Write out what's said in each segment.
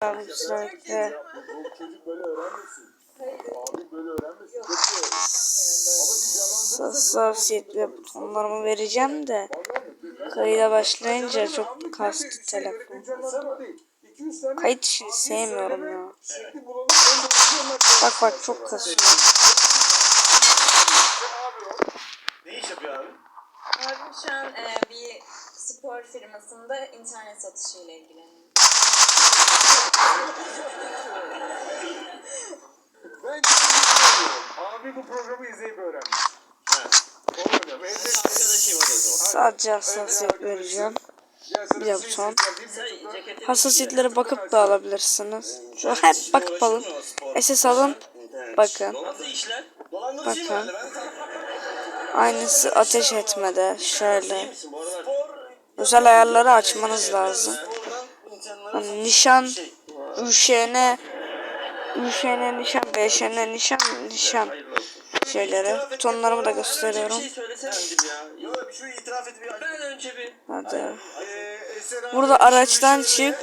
Abi sürekli Çocuk böyle öğrenmesin. Abi böyle öğrenmesin. Çok iyi. hassasiyetle butonlarımı vereceğim de kayıda başlayınca çok kastı telefon. Kayıt işini sevmiyorum ya. Bak bak çok kasıyor. Ne iş yapıyor abi? Abim şu an e, bir spor firmasında internet satışıyla ilgileniyor. Ben Abi bu programı izleyip öğrenmiş. Zaman. Sadece hassasiyet vereceğim. Bir şey Hassasiyetlere bakıp da alabilirsiniz. Şu hep bakıp alın. SS alın. Bakın. Bakın. Aynısı ateş etmede. Şöyle. aralar? Özel ayarları açmanız lazım. Hani nişan, şey. Üşene, üşene nişan, beşene nişan, nişan şeyleri. Butonlarımı da gösteriyorum. Şey söylesene dedim ya. Yok şu itiraf et bir. Ben önce bir. Hadi. Abi, Burada araçtan çık.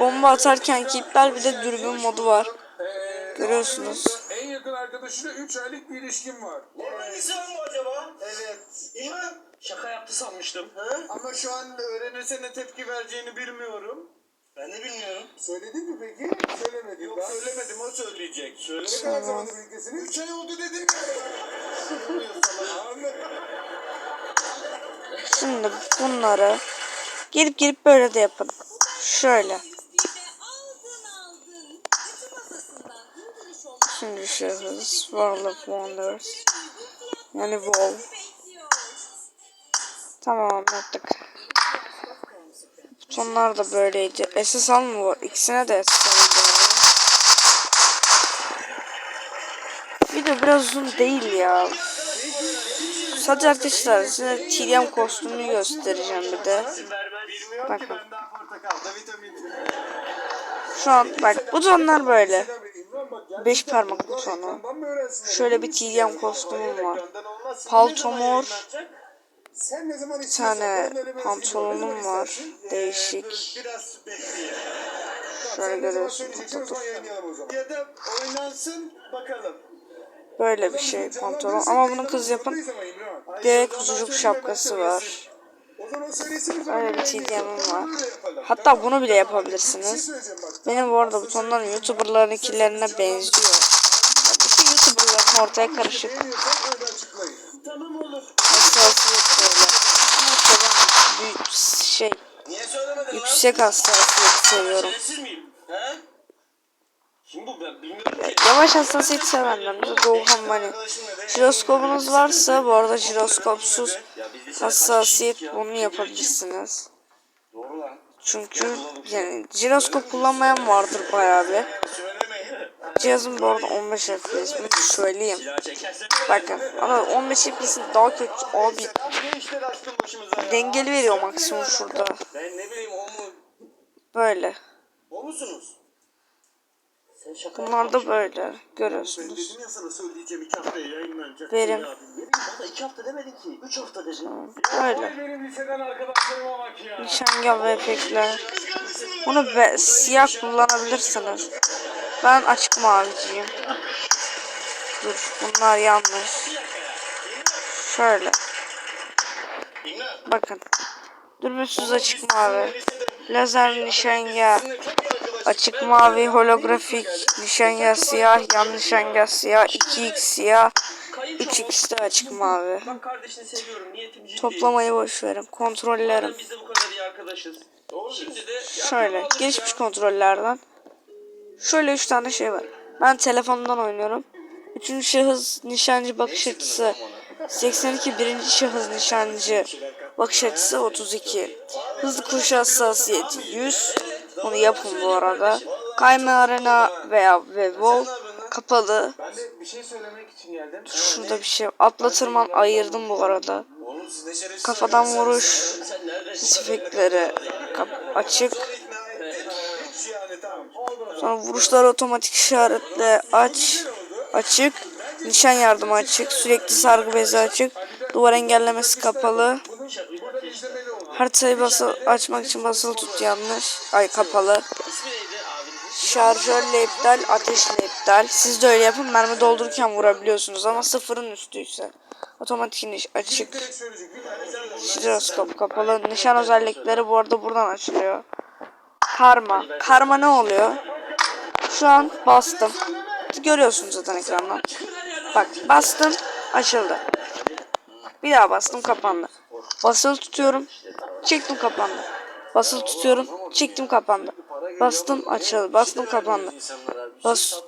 Bomba atarken ki iptal bir de dürbün modu var. ee, Görüyorsunuz. En yakın arkadaşıyla 3 aylık bir ilişkin var. Var mı acaba? Evet. İlhan. Şaka yaptı sanmıştım. Ama şu an öğrenirse ne tepki vereceğini bilmiyorum. Ben de bilmiyorum. Söyledin mi peki? Söylemedim. Yok söylemedim o söyleyecek. Ne Söyle. kadar zamandır birliktesiniz? 3 ay oldu dedim. Şimdi bunları girip girip böyle de yapın. Şöyle. Şimdi şahıs. World of Wonders. Yani bekliyor. Tamam anlattık. Butonlar da böyleydi. SS alma var. İkisine de SS alacağım. Video biraz uzun değil ya. Sadece arkadaşlar size TDM kostümünü göstereceğim bir de. Bakın. Şu an bak butonlar böyle. Beş parmak butonu. Mı? Şöyle bir TDM kostümüm var. Benden Sen ne zaman Bir tane pantolonum var. istersin? Değişik. Biraz bekleyin. Şöyle görüyorsun. Ya da oynansın bakalım. Böyle bir şey pantolon. Ama bunu kız yapın. De kuzucuk şapkası var. Öyle bir. TDM'im var. Hatta bunu bile şey yapabilirsiniz. Benim bu arada butonlarım YouTuber'larınkilerine benziyor. Bütün YouTuber'ların ortaya karışık. Beğeniyorsan öyle açıklayın. Tamam olur. Hassasiyet böyle. Neyse ben büyük şey Niye söylemedin lan? yüksek hassasiyet seviyorum. Bu ben. Yavaş hassasiyet sevenler. Mesela Doğukan Mani. Jiroskopunuz varsa bu arada jiroskopsuz hassasiyet bunu yapabilirsiniz. Doğru lan. Çünkü yani jiroskop kullanmayan vardır bayağı bir. Cihazım bu arada 15 FPS bunu söyleyeyim. Bakın ama 15 FPS'in daha kötü abi dengeli veriyor maksimum şurada. Ben ne bileyim o mu? Böyle. O musunuz? Sen şaka Bunlar da böyle Ben görüyorsunuz. dedim ya sana söyleyeceğim iki haftaya yayınlanacak. Verim. İki hafta demedin ki. Üç hafta dedin. Böyle. Benim liseden arkadaşlarıma bak ya. Nişangah ve efektler. Bunu be, siyah kullanabilirsiniz. Ben açık maviciyim. Dur bunlar yanlış. Şöyle. Bakın. Dürbünsüz açık mavi. Lazer nişangah. Açık mavi holografik nişangah siyah. Yan nişangah siyah. 2x siyah. 3x de açık mavi. Bak kardeşini seviyorum. Niyetim ciddi. Toplamayı boş verin. Kontrollerim. Şöyle gelişmiş kontrollerden. Şöyle üç tane şey var. Ben telefondan oynuyorum. Üçüncü şahıs nişancı bakış açısı 82 birinci şahıs nişancı bakış açısı 32. Hızlı koşu hassasiyeti 100. Bunu yapın bu arada. Kayma arena veya ve wall kapalı. Şurada bir şey. Atla tırman ayırdım bu arada. Kafadan vuruş. Kap- açık. Sonra vuruşlar otomatik işaretle aç, açık, nişan yardımı açık, sürekli sargı bezi açık, duvar engellemesi kapalı, haritayı basılı açmak için basılı tut yanlış, ay kapalı, şarjörle iptal, ateşle iptal. Siz de öyle yapın. Mermi doldururken vurabiliyorsunuz ama sıfırın üstüyse. Otomatik iniş açık. Jiroskop kapalı. Nişan özellikleri bu arada buradan açılıyor. Karma. Karma ne oluyor? Şu an bastım. Görüyorsunuz zaten ekrandan. Bak bastım açıldı. Bir daha bastım kapandı. Basılı tutuyorum. Çektim kapandı. Basılı tutuyorum. Çektim kapandı. Bastım açıldı. Bastım kapandı. Bas,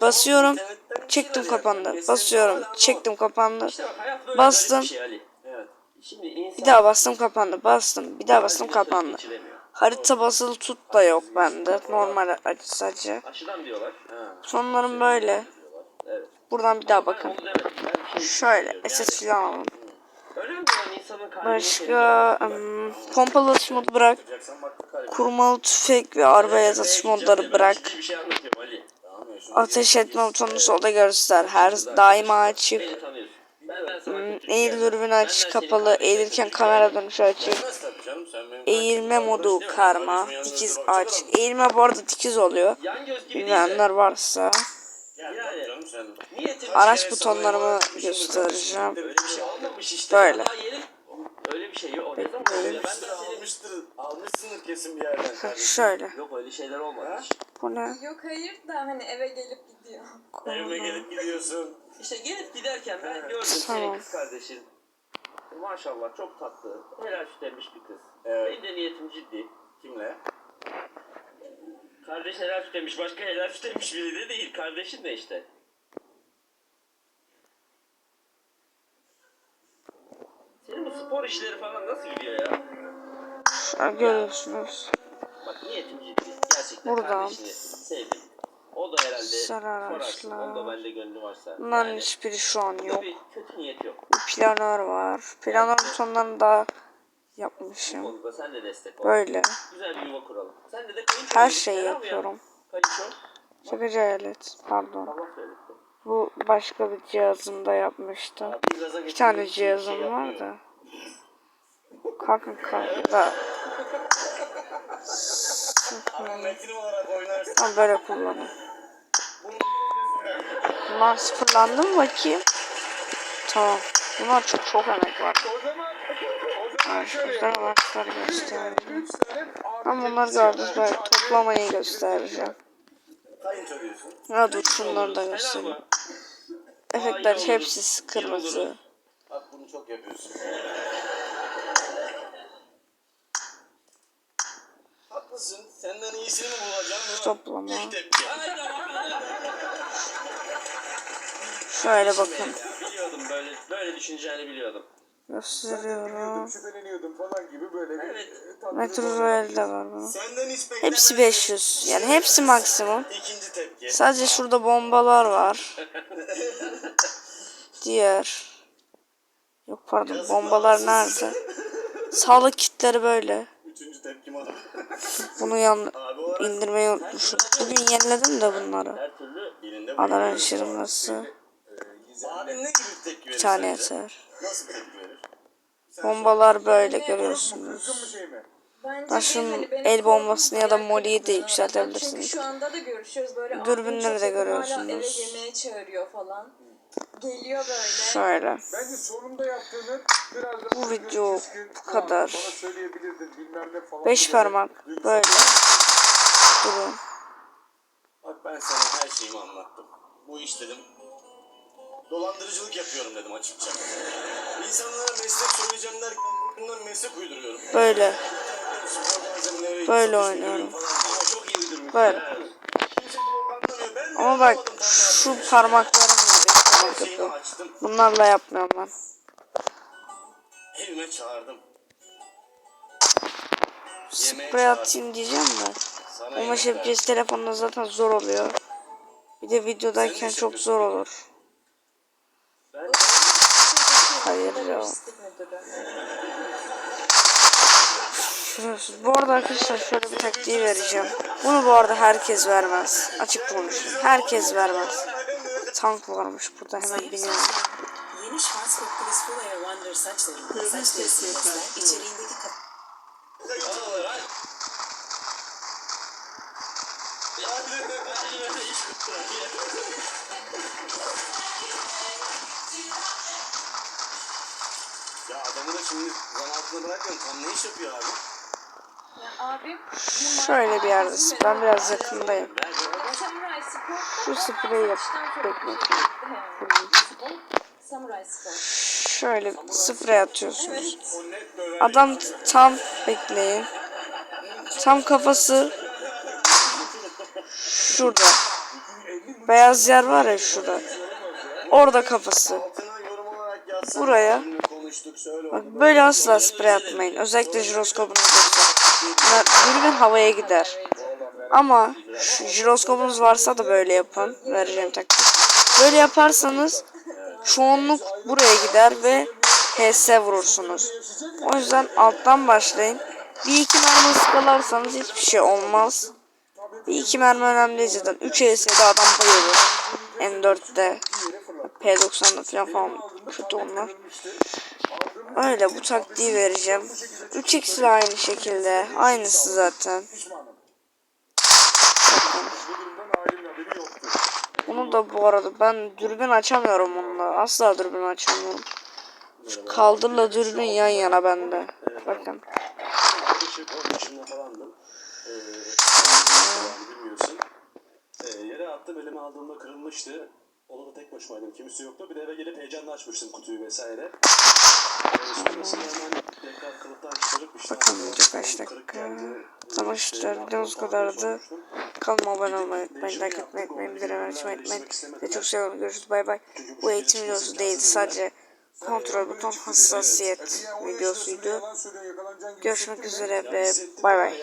basıyorum. Çektim kapandı. Basıyorum. Çektim kapandı. Bastım. Bir daha bastım kapandı. Bastım. Bir daha bastım kapandı. Harita basılı tut da yok bende. Normal sadece. Aşıdan diyorlar. Ha. Sonlarım böyle. Evet. Buradan bir daha bakın. Şöyle SS insanın kalbini Başka ım, pompalı atış modu bırak. Kurmalı tüfek ve arabaya atış modları bırak. Şey. Ateş etme butonunu solda göster. Her daima açık. Hmm, Eğil dürbün aç kapalı. Eğilirken kamera dönüşü açık. Eğilme modu karma. Dikiz aç. Eğilme bu arada dikiz oluyor. Bilmeyenler varsa. Araç butonlarımı göstereceğim. öyle bir şey işte. Böyle. Yeni öyle bir şey yok. Ne zaman oluyor? Ben de senin Almıştır. Almışsındır kesin bir yerden kardeşim. Şöyle. Yok öyle şeyler olmamış. Bu ne? Yok hayır da hani eve gelip gidiyor. Evime gelip gidiyorsun. İşte gelip giderken ben gördüm Tamam. senin kız kardeşin. Maşallah çok tatlı. Helal süt emmiş bir kız. Evet. Benim de niyetim ciddi. Kimle? Kardeş helal süt emmiş. Başka helal süt emmiş biri de değil. Kardeşin de işte. Senin bu spor işleri falan nasıl gidiyor ya? Şöyle görüyorsunuz. Bak niyetim ciddi. Gerçekten Buradan. kardeşini sevdim. O da herhalde Sarı araçlar. Onda bende gönlü varsa. Bunların hiçbiri şu an yok. Bir kötü niyet yok. Planör var. Planör butonlarını da yapmışım. Konuda sen de destek ol. Böyle. Güzel bir yuva kuralım. Sen de de kayınço Her şeyi yapıyorum. Kayınço. Alet. Pardon. Allah. Bu başka bir cihazımda yapmıştım. Gaza Bir tane için bir şey cihazım var da. Kalkın kalkın da. Ama metin olarak oynarsın. Ama böyle kullanın. Bunlar sıfırlandı mı bakayım? Tamam. Bunlar çok çok emek var. Arkadaşlar. Üç tane Ben bunları gördünüz Abi, toplamayı göstereceğim. Ya dur şunları da göstereyim. Efektler hepsi kırmızı. Bak bunu çok yapıyorsun. Haklısın. Senden iyisini mi bulacağım? Toplama. Şöyle bakın. Biliyordum böyle böyle düşüneceğini biliyordum. Gösteriyorum. Şüpheleniyordum falan gibi böyle bir Evet. e, Metro Royal de var bunun. Senden hiç Hepsi beklemediğim 500. Yani hepsi maksimum. İkinci tepki. Sadece şurada bombalar var. Diğer. Yok pardon bombalar nerede? Sağlık kitleri böyle. Üçüncü tepkim adam. Bunu yan Abi o ara indirmeyi unutmuşum. Bugün yeniledim de bunları. Her türlü birinde Adalar şırınması. Abin ne gibi bir tepki verir Bir tane sence? yeter. Nasıl bir tepki verir? Bombalar böyle görüyorsunuz. şey benim el bombasını ya da molly'yi de yükseltebilirsiniz. Çünkü şu anda da görüşüyoruz böyle. Dürbünleri de yakın, Hala görüyorsunuz. eve yemeğe çağırıyor falan. Geliyor böyle. Şöyle. Bence sonunda yaptığını biraz da Bu video bu kadar. Bana söyleyebilirdin bilmem ne falan. Beş gibi parmak duygusal- böyle. Durun. Bak ben sana her şeyimi anlattım. Bu iş dedim. Dolandırıcılık yapıyorum dedim açıkça. İnsanlara meslek söyleyeceğim derken bundan meslek uyduruyorum. Böyle. Böyle oynuyorum. Böyle. Ama bak şu parmaklarım açtım. Bunlarla yapmıyorum ben. Evime çağırdım. Sprey atayım diyeceğim de. Ama. FPS telefonda zaten zor oluyor. Bir de videodayken çok zor olur. Hayır ya. Şurası. Bu arada arkadaşlar şöyle bir taktiği vereceğim. Bunu bu arada herkes vermez. Açık konuşayım. Herkes vermez. Tank varmış burada hemen biniyorum. Yeni Schwarzkopf Full Air Wonder saçlarında saç destekler içeriğindeki kap- Ya adamı da şimdi zan altına bırakmıyorum. Tam ne iş yapıyor abi? Ya abi Şöyle bir yerdesin. Ben biraz yakındayım. Şu spreyi yap. Bekle. Spor. Şöyle sprey atıyorsunuz. Adam tam bekleyin. Tam kafası şurada. Beyaz yer var ya şurada. Orada kafası. Buraya. Bak böyle asla sprey atmayın. Özellikle jiroskopunu. Dürbün havaya gider. Ama şu jiroskopunuz varsa da böyle yapın. Vereceğim taktik. Böyle yaparsanız çoğunluk buraya gider ve HS vurursunuz. O yüzden alttan başlayın. Bir iki mermi ıskalarsanız hiçbir şey olmaz. Bir iki mermi önemli değil zaten. 3 HS'de adam bayılır. M4'te. P90'da falan falan kötü onlar. Öyle bu taktiği vereceğim. 3x de aynı şekilde. Aynısı zaten. Bunu da bu arada ben dürbün açamıyorum bununla. Asla dürbün açamıyorum. Şu kaldırla dürbün yan yana bende. Bakın. Yaklaşık 10 yaşında falandım. Ee. Ee, yere attım elime aldığımda kırılmıştı. Odada tek başımaydım. Kimse yoktu. Bir de eve gelip heyecanla açmıştım kutuyu vesaire. Ee. Bakalım kaç dakika. Tamam işte videomuz kadardı. Kanalıma abone olmayı unutmayın. Like etmeyi unutmayın. Bildirim açmayı unutmayın. Ve çok seviyorum. Görüşürüz. Bay bay. Bu eğitim videosu değildi. Sadece kontrol buton hassasiyet videosuydu. Görüşmek üzere ve bay bay.